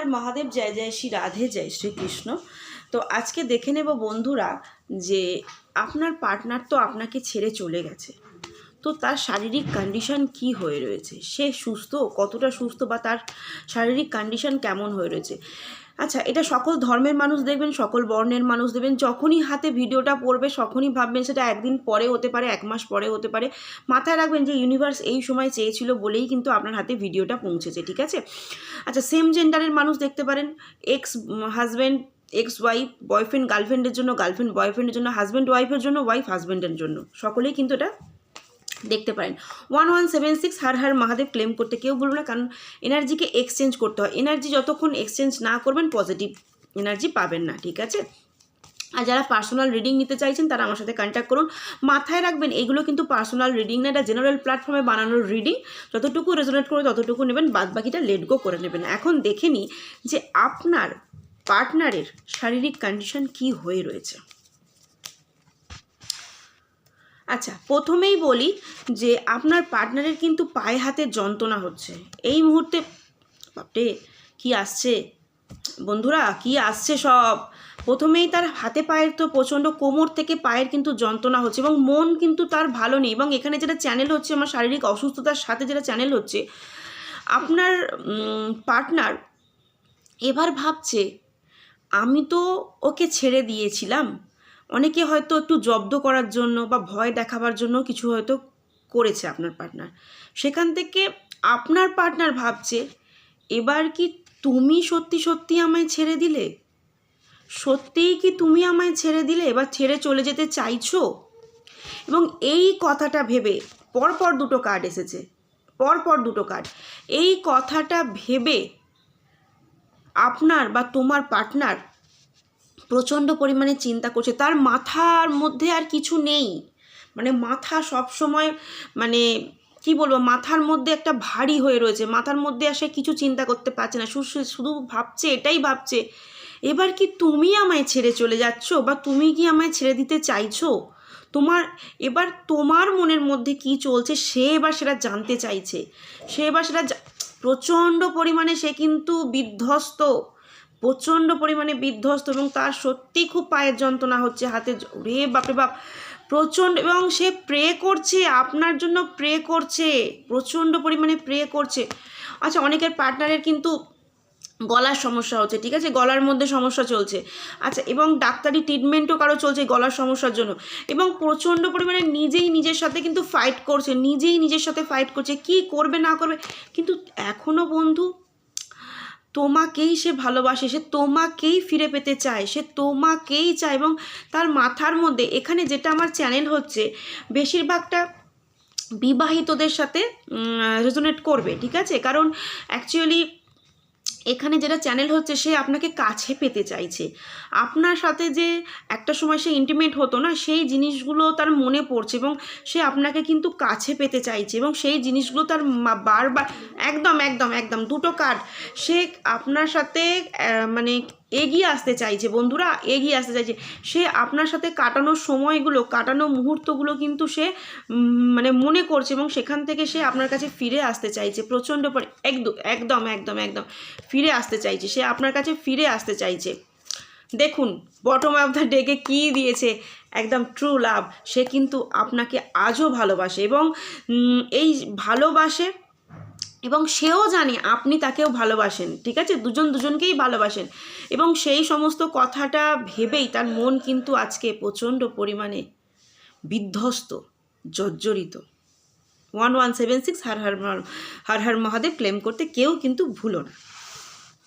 হর মহাদেব জয় জয় শ্রী রাধে জয় শ্রীকৃষ্ণ। তো আজকে দেখে নেব বন্ধুরা যে আপনার পার্টনার তো আপনাকে ছেড়ে চলে গেছে। তো তার শারীরিক কন্ডিশন কি হয়ে রয়েছে? সে সুস্থ? কতটা সুস্থ বা তার শারীরিক কন্ডিশন কেমন হয়ে রয়েছে? আচ্ছা এটা সকল ধর্মের মানুষ দেখবেন, সকল বর্ণের মানুষ দেখবেন, যখনই হাতে ভিডিওটা পড়বে, তখনই ভাববেন সেটা একদিন পরে হতে পারে, এক মাস পরে হতে পারে। মাথায় রাখবেন যে ইউনিভার্স এই সময় চেয়েছিল বলেই কিন্তু আপনার হাতে ভিডিওটা পৌঁছেছে, ঠিক আছে? আচ্ছা সেম জেন্ডারের মানুষ দেখতে পারেন ex husband ex wife boyfriend গার্লফ্রেন্ডের জন্য গার্লফ্রেন্ড বয়ফ্রেন্ডের জন্য হাজব্যান্ড ওয়াইফের জন্য ওয়াইফ হাজব্যান্ডের জন্য। সকলেই কিন্তু এটা দেখতে পারেন। One one seven six Har Har Mahadev claim করতে কেউ বলব না, কারণ এনার্জিকে এক্সচেঞ্জ করতে হয়। এনার্জি যতক্ষণ এক্সচেঞ্জ না করবেন পজিটিভ এনার্জি পাবেন না, ঠিক আছে? আর যারা পার্সোনাল রিডিং নিতে চাইছেন, তারা আমার সাথে কন্ট্যাক্ট করুন। মাথায় রাখবেন, এগুলো কিন্তু পার্সোনাল রিডিং না, এটা জেনারেল প্ল্যাটফর্মে বানানোর রিডিং যতটুকু রেজোনেট করে ততটুকু নেবেন বাদ বাকিটা লেট গো করে নেবেন। এখন দেখে নিই যে আপনার পার্টনারের শারীরিক কন্ডিশন কি হয়ে রয়েছে। আচ্ছা প্রথমেই বলি যে আপনার পার্টনারের কিন্তু পায়ে হাতে যন্ত্রণা হচ্ছে। এই মুহূর্তে বাপরে, কি আসছে? বন্ধুরা, কি আসছে সব? প্রথমেই তার হাতে পায়ের তো প্রচণ্ড কোমর থেকে পায়ের কিন্তু যন্ত্রণা হচ্ছে এবং মন কিন্তু তার ভালো নেই এবং এখানে যেটা চ্যানেল হচ্ছে, আমার শারীরিক অসুস্থতার সাথে যেটা চ্যানেল হচ্ছে, আপনার পার্টনার এবার ভাবছে, আমি তো ওকে ছেড়ে দিয়েছিলাম। অনেকে হয়তো একটু জব্দ করার জন্য বা ভয় দেখাবার জন্য কিছু হয়তো করেছে আপনার পার্টনার সেখান থেকে আপনার পার্টনার ভাবছে, এবার কি তুমি সত্যি সত্যি আমায় ছেড়ে দিলে? সত্যিই কি তুমি আমায় ছেড়ে দিলে? এবার ছেড়ে চলে যেতে চাইছো? এবং এই কথাটা ভেবে পরপর দুটো কার্ড এসেছে। পরপর দুটো কার্ড এই কথাটা ভেবে আপনার বা তোমার পার্টনার প্রচণ্ড পরিমাণে চিন্তা করছে। তার মাথার মধ্যে আর কিছু নেই। মানে মাথা সব সময় মানে কি বলব, মাথার মধ্যে একটা ভারী হয়ে রয়েছে। মাথার মধ্যে আসে কিছু চিন্তা করতে পারছে না। শুধু ভাবছে, এটাই ভাবছে, এবার কি তুমি আমায় ছেড়ে চলে যাচ্ছ বা তুমি কি আমায় ছেড়ে দিতে চাইছো? তোমার, এবার তোমার মনের মধ্যে কি চলছে, সে এবার সেটা জানতে চাইছে। সে এবার সেটা প্রচণ্ড পরিমাণে সে কিন্তু বিধ্বস্ত। প্রচণ্ড পরিমাণে বিধ্বস্ত এবং তার সত্যি খুব পায়ের যন্ত্রণা হচ্ছে হাতে রে বাপরে বাপ প্রচণ্ড এবং সে প্রে করছে, আপনার জন্য প্রে করছে, প্রচণ্ড পরিমাণে প্রে করছে। আচ্ছা অনেকের পার্টনারের কিন্তু গলার সমস্যা হচ্ছে, ঠিক আছে? গলার মধ্যে সমস্যা চলছে। আচ্ছা এবং ডাক্তারি ট্রিটমেন্টও কারও চলছে গলার সমস্যার জন্য। এবং প্রচণ্ড পরিমাণে নিজেই নিজের সাথে কিন্তু ফাইট করছে, নিজেই নিজের সাথে ফাইট করছে, কি করবে, না করবে? কিন্তু এখনও বন্ধু তোমাকেই সে ভালোবাসে, সে তোমাকেই ফিরে পেতে চায়, সে তোমাকেই চায় এবং তার মাথার মধ্যে এখানে যেটা আমার চ্যানেল হচ্ছে, বেশিরভাগটা বিবাহিতদের সাথে রেজোনেট করবে, ঠিক আছে? কারণ অ্যাকচুয়ালি এখানে যেটা চ্যানেল হচ্ছে সে আপনাকে কাছে পেতে চাইছে। আপনার সাথে যে একটা সময় সে ইন্টিমেট হতো না, সেই জিনিসগুলো তার মনে পড়ছে এবং সে আপনাকে কিন্তু কাছে পেতে চাইছে এবং সেই জিনিসগুলো তার বারবার, একদম একদম একদম, দুটো কার্ড সে আপনার সাথে মানে এগিয়ে আসতে চাইছে, বন্ধুরা, এগিয়ে আসতে চাইছে। সে আপনার সাথে কাটানোর সময়গুলো, কাটানো মুহূর্তগুলো কিন্তু সে মানে মনে করছে এবং সেখান থেকে সে আপনার কাছে ফিরে আসতে চাইছে, প্রচণ্ড পরি একদম একদম একদম একদম, ফিরে আসতে চাইছে, সে আপনার কাছে ফিরে আসতে চাইছে। দেখুন বটম অফ দ্য ডেকে কী দিয়েছে, একদম ট্রু লাভ সে কিন্তু আপনাকে আজও ভালোবাসে এবং এই ভালোবাসে এবং সেও জানে আপনি তাকেও ভালোবাসেন, ঠিক আছে? দুজন দুজনকেই ভালোবাসেন। এবং সেই সমস্ত কথাটা ভেবেই তার মন কিন্তু আজকে প্রচণ্ড পরিমাণে বিধ্বস্ত, জর্জরিত। One one seven six Har Har Har Har Mahadev claim করতে কেউ কিন্তু ভুলো না।